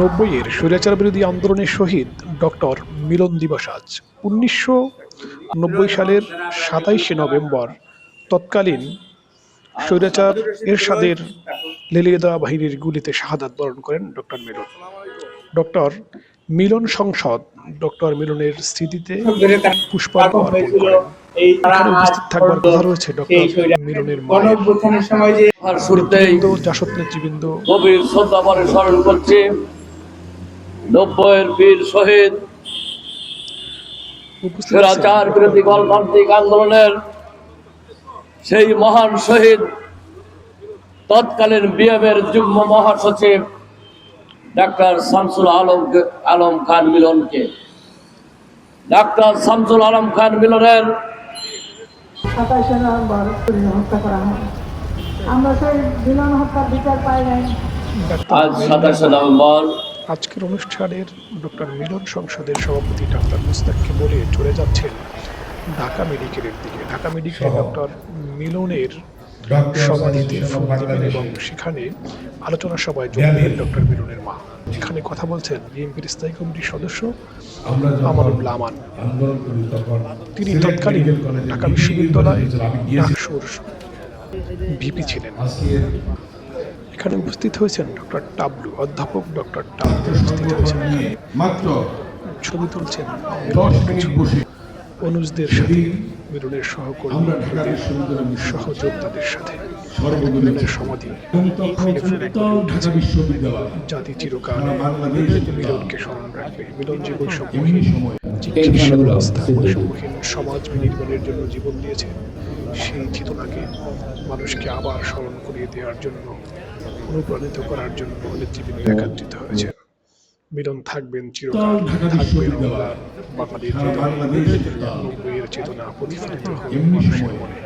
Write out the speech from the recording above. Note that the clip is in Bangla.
নব্বইয়ের স্বৈরাচার বিরোধী আন্দোলনের শহীদ ডক্টর মিলন দিবস আজ। উনিশশো নব্বই সালের সাতাইশে নভেম্বর তৎকালীন স্বৈরাচার এরশাদের লেলিয়ে দেওয়া বাহিনীর গুলিতে শাহাদাত বরণ করেন ডক্টর মিলন। ডক্টর মিলন সংসদ ডক্টর মিলনের স্মৃতিতে পুষ্পার্ঘ অর্পণ করেন। এখানে উপস্থিত থাকবার কথা রয়েছে ডক্টর মিলনের মায়ের। নেতৃবৃন্দ, জাসদ স্মরণ করছি। নব্বইয়ের বীর শহীদ। উপস্থিত বিরোধী গণতান্ত্রিক আন্দোলনের সেই মহান শহীদ তৎকালীন বিএমের যুগ্ম মহাসচিব ডাক্তার শামসুল আলম আলম খান মিলনকে। ডাক্তার শামসুল আলম খান মিলনের সাতাশে নভেম্বর হত্যা করা হয়। আমরা সেই বিমান হত্যার বিচার পাই নাই। আজ সাতাশে নভেম্বর আজকের অনুষ্ঠানের ডক্টর মিলন সংসদের সভাপতি ডাক্তার মুস্তাককে বলে চলে যাচ্ছেন ঢাকা মেডিকেলের দিকে। ঢাকা মেডিকেলে ডক্টর মিলনের সমাধিতে ফুল দিবেন এবং সেখানে আলোচনা সভায় যোগ দেবেন ডক্টর মিলনের মা। এখানে কথা বলছেন বিএনপির স্থায়ী কমিটির সদস্য আমানুল্লাহ আমান তিনি তৎকালীন ঢাকা এই বিশ্ববিদ্যালয় মেডিকেল কলেজে আমি গিয়েছি। ডাকসুর ভিপি ছিলেন। এখানে উপস্থিত হয়েছেন ডক্টর টাবলু অধ্যাপক ডক্টর টাবলু উপস্থিত হয়েছেন। মাত্র ছবি তুলছেন অনুজদের সাথে মিলনের সহকর্মী সহযোদ্ধাদের সাথে মিলনের সমাধি জাতি চিরকাল মিলনকে স্মরণ রাখবে। মিলন এমনি সময়। সমাজ বিনির্মাণের জন্য জীবন দিয়েছেন সেই চেতনাকে মানুষকে আবার স্মরণ করিয়ে দেওয়ার জন্য অনুপ্রাণিত করার জন্য নেতৃবৃন্দ একত্রিত হয়েছে। মিলন থাকবেন চিরকাল। থাকবেন বাঙালির সারা হৃদয়ে। বাংলাদেশ নব্বইয়ের চেতনা প্রতিফলিত হবে মানুষের মনে।